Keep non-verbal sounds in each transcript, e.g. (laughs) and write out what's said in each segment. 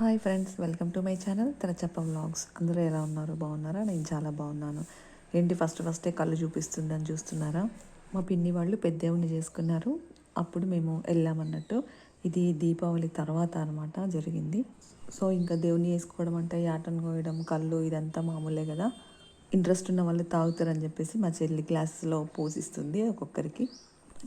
Hi friends welcome to my channel Terachappa vlogs. అందరూ ఎలా ఉన్నారు? బాగున్నారా? నేను చాలా బాగున్నాను. ఏంటి ఫస్ట్ ఫస్టే కళ్ళు చూపిస్తుందని చూస్తున్నారా? మా పిన్ని వాళ్ళు పెద్దవుని చేసుకున్నారు. అప్పుడు మేము వెళ్ళామన్నట్టు. ఇది దీపావళి తర్వాత అనమాట జరిగింది. సో ఇంకా దేవుని వేసుకోవడం అంటే యాటను కోయడం కళ్ళు ఇదంతా మామూలే కదా. ఇంట్రెస్ట్ ఉన్న వాళ్ళు తాగుతారని చెప్పేసి మా చెల్లి క్లాసెస్లో పోసిస్తుంది ఒక్కొక్కరికి.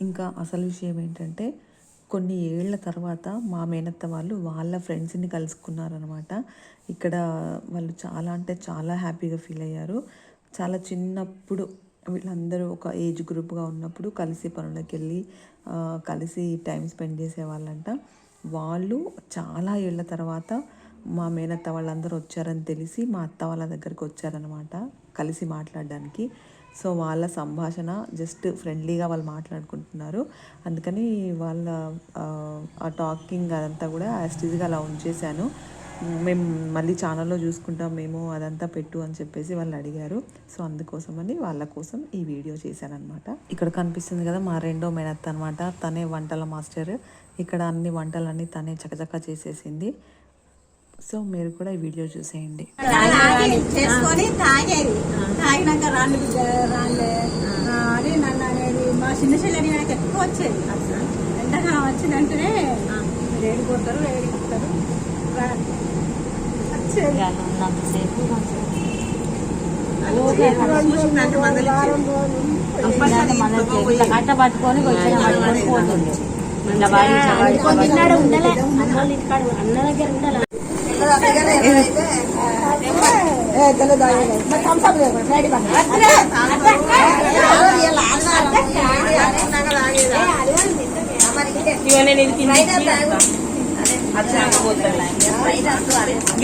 ఇంకా అసలు విషయం ఏంటంటే కొన్ని ఏళ్ళ తర్వాత మా మేనత్త వాళ్ళు వాళ్ళ ఫ్రెండ్స్ని కలుసుకున్నారనమాట ఇక్కడ వాళ్ళు చాలా అంటే చాలా హ్యాపీగా ఫీల్ అయ్యారు. చాలా చిన్నప్పుడు వీళ్ళందరూ ఒక ఏజ్ గ్రూప్గా ఉన్నప్పుడు కలిసి పనులకు వెళ్ళి కలిసి టైం స్పెండ్ చేసేవాళ్ళంట. వాళ్ళు చాలా ఏళ్ళ తర్వాత మా మేనత్త వాళ్ళందరూ వచ్చారని తెలిసి మా అత్త వాళ్ళ దగ్గరికి వచ్చారనమాట కలిసి మాట్లాడడానికి. సో వాళ్ళ సంభాషణ జస్ట్ ఫ్రెండ్లీగా వాళ్ళు మాట్లాడుకుంటున్నారు. అందుకని వాళ్ళ ఆ, టాకింగ్ అదంతా కూడా యాస్టీజ్గా అలా ఉంచేశాను మేము మళ్ళీ ఛానల్లో చూసుకుంటాం మేము అదంతా పెట్టు అని చెప్పేసి వాళ్ళు అడిగారు. సో అందుకోసమని వాళ్ళ కోసం ఈ వీడియో చేశానమాట ఇక్కడ కనిపిస్తుంది కదా మా రెండో మేనత్త అనమాట తనే వంటల మాస్టర్. ఇక్కడ అన్ని వంటలన్నీ తనే చకచకా చేసేసింది. సో మీరు కూడా ఈ వీడియో చూసేయండి. చేసుకొని తాగేది. తాగినాక అని నన్ను అనేది మా చిన్న చెల్లెని నాకు ఎక్కువ వచ్చేది. ఎండాకాలం వచ్చిందంటేనే మీరు ఏడు కొడతారు కొడతారు. వచ్చేది. పట్టుకొని వచ్చిన పట్టుకొని పోతుంది అన్న దగ్గర ఉండాలి?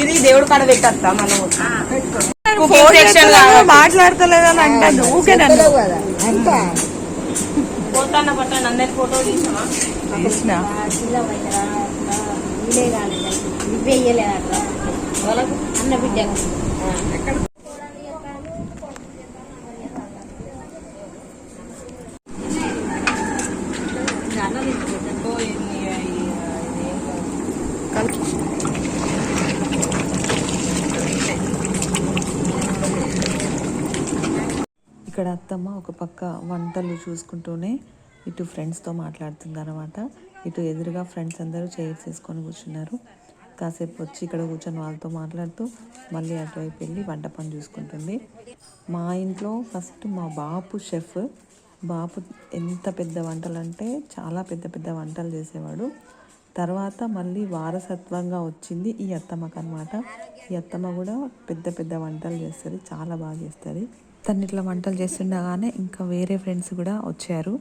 ఇది దేవుడు కాడ పెట్టస్తా మనం మాట్లాడతలేదని అంటాను ఊకే నన్ను. పోతాన్న పట్టాను అందరి ఫోటో తీసిన. ఇవే అట్లా వాళ్ళకు అన్న బిడ్డ. ఇక్కడ అత్తమ్మ ఒక పక్క వంటలు చూసుకుంటూనే ఇటు ఫ్రెండ్స్తో మాట్లాడుతుంది అనమాట ఇటు ఎదురుగా ఫ్రెండ్స్ అందరూ చైర్స్ వేసుకొని కూర్చున్నారు. కాసేపు వచ్చి ఇక్కడ కూర్చొని వాళ్ళతో మాట్లాడుతూ మళ్ళీ అటువైపు వెళ్ళి వంట పని చూసుకుంటుంది. మా ఇంట్లో ఫస్ట్ మా బాపు షెఫ్. బాపు ఎంత పెద్ద వంటలు అంటే చాలా పెద్ద పెద్ద వంటలు చేసేవాడు. తర్వాత మళ్ళీ వారసత్వంగా వచ్చింది ఈ అత్తమ్మకు అనమాట ఈ అత్తమ్మ కూడా పెద్ద పెద్ద వంటలు చేస్తుంది చాలా బాగా చేస్తుంది. తను ఇట్లా వంటలు చేస్తుండగానే ఇంకా వేరే ఫ్రెండ్స్ కూడా వచ్చారు.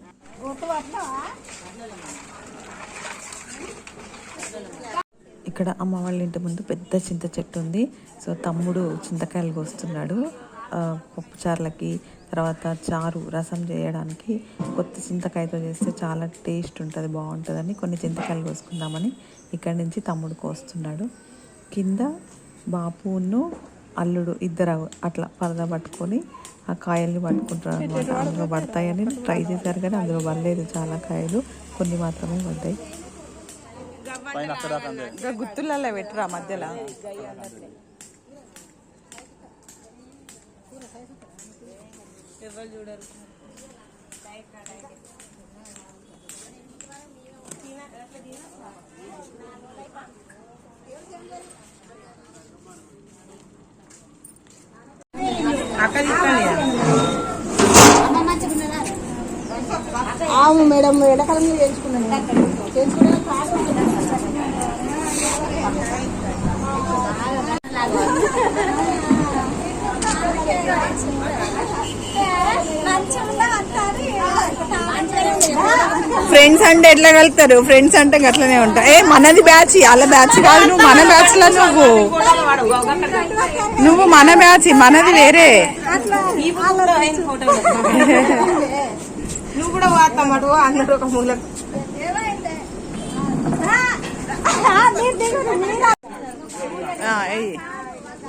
ఇక్కడ అమ్మ వాళ్ళ ఇంటి ముందు పెద్ద చింత చెట్టు ఉంది. సో తమ్ముడు చింతకాయలు కోస్తున్నాడు. పప్పుచారులకి తర్వాత చారు రసం చేయడానికి కొత్త చింతకాయతో చేస్తే చాలా టేస్ట్ ఉంటుంది బాగుంటుందని కొన్ని చింతకాయలు కోసుకుందామని ఇక్కడి నుంచి తమ్ముడు కోస్తున్నాడు. కింద బాపును అల్లుడు ఇద్దరు అట్లా పరద పట్టుకొని ఆ కాయల్ని పట్టుకుంటారు అనమాట అందులో పడతాయని ట్రై చేశారు కానీ అందులో పడలేదు. చాలా కాయలు కొన్ని మాత్రమే పడ్డాయి. గుత్తులలో పెట్టరా మధ్యలో. అక్కడ ఆవు మేడం ఎండాకాలంలో చేయించుకున్నాను. చేయించుకున్నాను ఫ్రెండ్స్ అంటే ఎట్లా కలుగుతారు ఫ్రెండ్స్ అంటే అట్లనే ఉంటాయి ఏ మనది బ్యాచ్ వాళ్ళ బ్యాచ్ కాదు నువ్వు మన బ్యాచ్లో నువ్వు. నువ్వు మన బ్యాచ్ మనది వేరే. నువ్వు కూడా వాడతామడు అన్నట్టు ఒక మూల.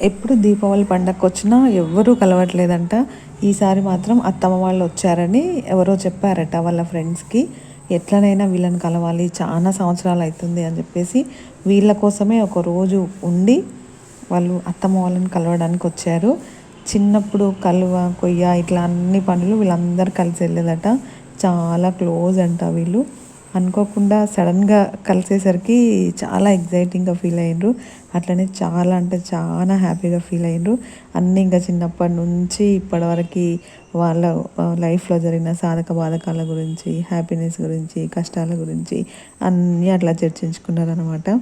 ఎప్పుడు దీపావళి పండగకు వచ్చినా ఎవ్వరూ కలవట్లేదంట. ఈసారి మాత్రం అత్తమ్మ వాళ్ళు వచ్చారని ఎవరో చెప్పారట వాళ్ళ ఫ్రెండ్స్కి. ఎట్లనైనా వీళ్ళని కలవాలి చాలా సంవత్సరాలు అవుతుంది అని చెప్పేసి వీళ్ళ కోసమే ఒక రోజు ఉండి వాళ్ళు అత్తమ్మ వాళ్ళని కలవడానికి వచ్చారు. చిన్నప్పుడు కలువ కొయ్య ఇట్లా అన్ని పనులు వీళ్ళందరూ కలిసి వెళ్ళేదట. చాలా క్లోజ్ అంట వీళ్ళు. అనుకోకుండా సడన్గా కలిసేసరికి చాలా ఎగ్జైటింగ్గా ఫీల్ అయ్యారు అట్లనే చాలా అంటే చాలా హ్యాపీగా ఫీల్ అయ్యిండ్రు అన్నీ ఇంకా చిన్నప్పటి నుంచి ఇప్పటివరకు వాళ్ళ లైఫ్లో జరిగిన సాధక బాధకాల గురించి హ్యాపీనెస్ గురించి కష్టాల గురించి అన్నీ అట్లా చర్చించుకున్నారనమాట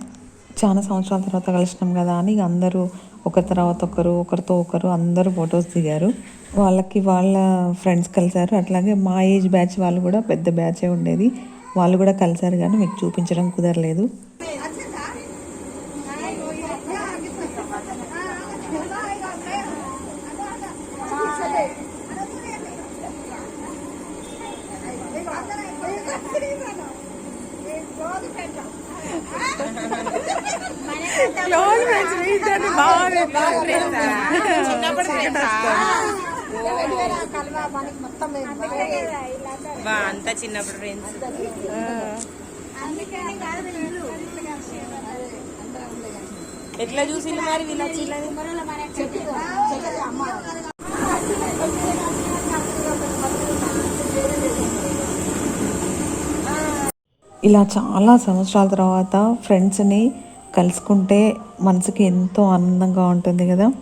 చాలా సంవత్సరాల తర్వాత కలిసినాం కదా అని అందరూ ఒకరి తర్వాత ఒకరు ఒకరితో ఒకరు అందరూ ఫొటోస్ దిగారు. వాళ్ళకి వాళ్ళ ఫ్రెండ్స్ కలిశారు అట్లాగే మా ఏజ్ బ్యాచ్ వాళ్ళు కూడా పెద్ద బ్యాచే ఉండేది. వాళ్ళు కూడా కలిశారు కానీ మీకు చూపించడం కుదరలేదు. (laughs) (laughs) క్లోజ్ ఫ్రెండ్స్ మీ ఇద్దరిని బాగా బా అంతా చిన్నప్పుడు ఫ్రెండ్స్. ఎట్లా చూసిండు మరి వీళ్ళు ఇలా చాలా సంవత్సరాల తర్వాత ఫ్రెండ్స్ని కలుసుకుంటే మనసుకి ఎంతో ఆనందంగా ఉంటుంది కదా.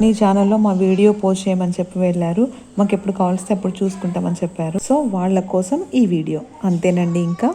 నీ ఛానల్లో మా వీడియో పోస్ట్ చేయమని చెప్పి వెళ్ళారు. మాకు ఎప్పుడు కావాల్స్తే అప్పుడు చూసుకుంటామని చెప్పారు. సో వాళ్ళ కోసం ఈ వీడియో అంతేనండి ఇంకా.